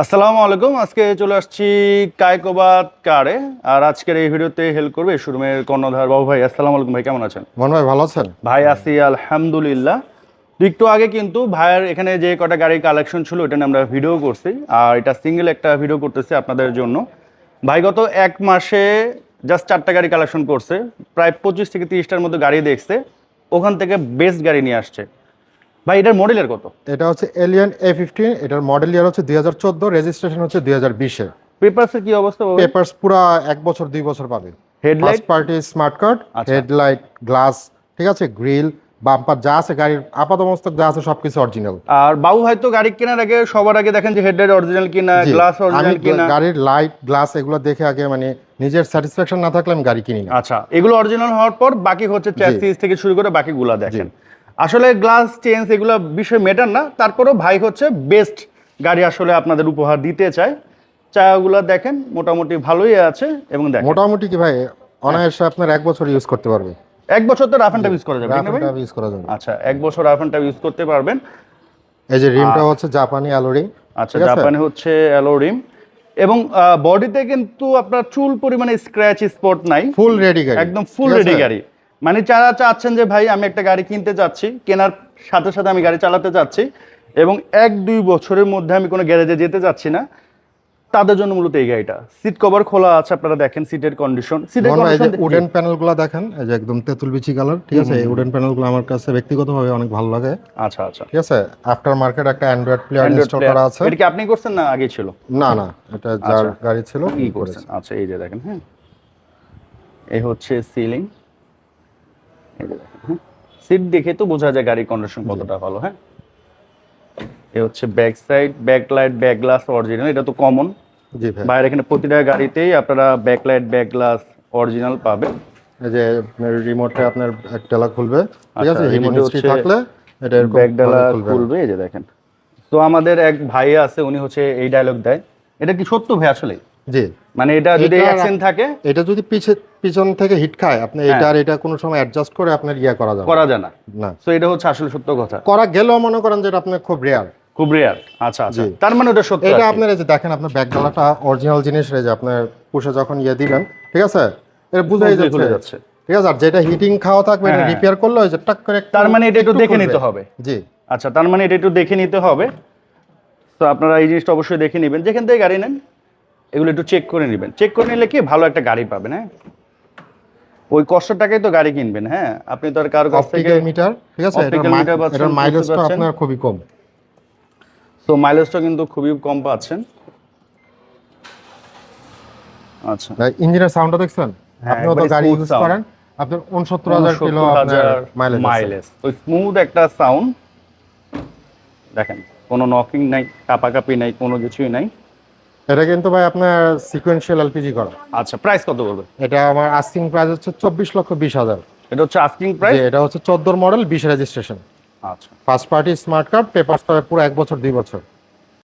আসসালামু আলাইকুম। আজকে চলে আসছি কায়কোবাদ কারে। আর আজকের এই ভিডিওতে হেল্প করবে শোরুমের কর্ণধার বাবু ভাই। আসসালামু আলাইকুম ভাই কেমন আছেন? মন ভাই ভালো আছেন? ভাই আসি আলহামদুলিল্লাহ। তো একটু আগে কিন্তু ভাইয়ের এখানে যে কটা গাড়ির কালেকশন ছিল এটা নিয়ে আমরা ভিডিও করছি। আর এটা সিঙ্গেল একটা ভিডিও করতেছি আপনাদের জন্য। ভাই গত এক মাসে জাস্ট চারটা গাড়ি কালেকশন করছে। প্রায় পঁচিশ থেকে তিরিশটার মতো গাড়ি দেখছে। ওখান থেকে বেস্ট গাড়ি নিয়ে আসছে। ভাই এটার মডেলের কত? এটা হচ্ছে এলিয়ান এ ফিফটিন এটার মডেল ইয়ার হচ্ছে দুই হাজার চোদ্দ রেজিস্ট্রেশন হচ্ছে দুই হাজার বিশে। পেপারসের কি অবস্থা বাবু? পেপার্স পুরা এক বছর দুই বছর পাবে headlight party smart card. Headlight glass ঠিক আছে? গ্রিল বাম্পার যা আছে গাড়ির আপাতমস্তক যা আছে সবকিছু অরিজিনাল আর বাবু ভাই তো গাড়ি কেনার আগে সবার আগে দেখেন যে হেডলাইট অরিজিনাল কিনা গ্লাস অরিজিনাল কিনা। গাড়ির লাইট গ্লাস এগুলো দেখে আগে মানে নিজের স্যাটিসফ্যাকশন না থাকলে আমি গাড়ি কিনি না। আচ্ছা এগুলো অরিজিনাল হওয়ার পর বাকি হচ্ছে চ্যাসিস থেকে শুরু করে বাকিগুলা দেখেন। আসলে গ্লাস চেঞ্জ এগুলো বিষয় মেটার না। তারপরেও ভাই হচ্ছে বেস্ট গাড়ি আসলে আপনাদের উপহার দিতে চায়। চায়াগুলো দেখেন মোটামুটি ভালোই আছে এবং দেখেন। মোটামুটি কি ভাই অনায়াসে আপনার এক বছর ইউজ করতে পারবে। এক বছর তো রাফ অ্যান্ড ইউজ করা যাবে তাই না ভাই? ইউজ করা যাবে। আচ্ছা এক বছর রাফ অ্যান্ড ইউজ করতে পারবেন। এই যে রিমটা হচ্ছে জাপানি অ্যালোরিং আচ্ছা জাপানি হচ্ছে অ্যালোরিম এবং বডিতে কিন্তু আপনার চুল পরিমাণে স্ক্র্যাচ স্পট নাই। ফুল রেডি গাড়ি। একদম ফুল রেডি গাড়ি। মানে যারা চাচ্ছেন যে ভাই আমি একটা গাড়ি কিনতে চাচ্ছি কেনার সাথে সাথে আমি গাড়ি চালাতে চাচ্ছি এবং এক দুই বছরের মধ্যে আমি কোনো গ্যারেজে যেতে চাচ্ছি না তাদের জন্য মূলত এই গাড়িটা। সিট কভার খোলা আছে আপনারা দেখেন সিটের কন্ডিশন সিটের কন্ডিশন উডেন প্যানেলগুলো দেখেন এই যে একদম তেঁতুল বিচি কালার ঠিক আছে? এই উডেন প্যানেলগুলো আমার কাছে ব্যক্তিগতভাবে অনেক ভালো লাগে। আচ্ছা আচ্ছা। ঠিক আছে? আফটার মার্কেট একটা অ্যান্ড্রয়েড প্লেয়ার ইনস্টল করা আছে। এটা কি আপনি করছেন না আগে ছিল? না না এটা যার গাড়ি ছিল কি করছেন? আচ্ছা এই যে দেখেন হ্যাঁ। এই হচ্ছে সিলিং হ্যাঁ সিট দেখে তো বোঝা যায় গাড়ির কন্ডিশন কতটা ভালো হ্যাঁ? এ হচ্ছে back side back light back glass original এটা তো কমন জি ভাই। বাইরে এখানে প্রতিটা গাড়িতেই আপনারা back light back glass original পাবেন। এই যে রিমোটে আপনার ডালা খুলবে ঠিক আচ্ছা, আছে হিটিং হচ্ছে থাকলে এটা ব্যাক ডালা। খুলবে। এই যে দেখেন। তো আমাদের এক ভাই আছে উনি হচ্ছে এই ডায়লগ দেয়। এটা কি সত্য ভাই আসলে জি। মানে এটা যদি অ্যাকশন থাকে এটা যদি পিছে পিছন থেকে হিট খায় আপনি এটা আর এটা কোনো সময় অ্যাডজাস্ট করে আপনার ইয়া করা যাবে করা যায় না। না। তো এটা হচ্ছে আসলে সত্য কথা। করা গেলেও মনে করেন যে এটা আপনার খুব রেয়ার খুব রেয়ার আচ্ছা আচ্ছা। তার মানে ওটা সত্য এটা আপনার যে দেখেন আপনার ব্যাক ডালাটা অরিজিনাল জিনিস এই যে আপনার পুষে যখন ইয়ে দিবেন ঠিক আছে? এটা বুঝাই যাচ্ছে। ঠিক আছে? আর যেটা হিটিং খাওয়া থাকবে এটা হ্যাঁ। রিপেয়ার করলে ওই যে টাক করে তার মানে এটা একটু দেখে নিতে হবে। জি। আচ্ছা তার মানে এটা একটু দেখে নিতে হবে। তো আপনারা এই জিনিসটা অবশ্যই দেখে নেবেন। যেখান থেকে গাড়ি নেন এগুলো একটু চেক করে নেবেন। চেক করে নিলে কি ভালো একটা গাড়ি পাবেন হ্যাঁ? ওই কষ্ট টাকাই তো গাড়ি কিনবেন হ্যাঁ? আপনি তো আর কারও কাছ থেকে মিটার ঠিক আছে? বুঝতে মাইলেজটা আপনার খুবই কম। তো মাইলেজটা কিন্তু খুবই কম পাচ্ছেন। আচ্ছা। ইঞ্জিনের সাউন্ডটা দেখছেন? হ্যাঁ, আপনিও তো গাড়ি ইউজ করেন। আপনার উনসত্তর হাজার কিলো আপনার মাইলেজ মাইলেজ তো স্মুথ একটা সাউন্ড দেখেন কোনো নকিং নাই কাপাকাপি নাই কোনো কিছুই নাই। এটা কিন্তু ভাই আপনার সিকোয়েন্সিয়াল এলপিজি করা। আচ্ছা প্রাইস কত বলবেন? এটা আমার আস্কিং প্রাইস হচ্ছে চব্বিশ লক্ষ বিশ হাজার। এটা হচ্ছে আস্কিং প্রাইস এটা হচ্ছে চোদ্দোর মডেল বিশ রেজিস্ট্রেশন আচ্ছা। First party smart card paper পাবে পুরো এক বছর দুই বছর।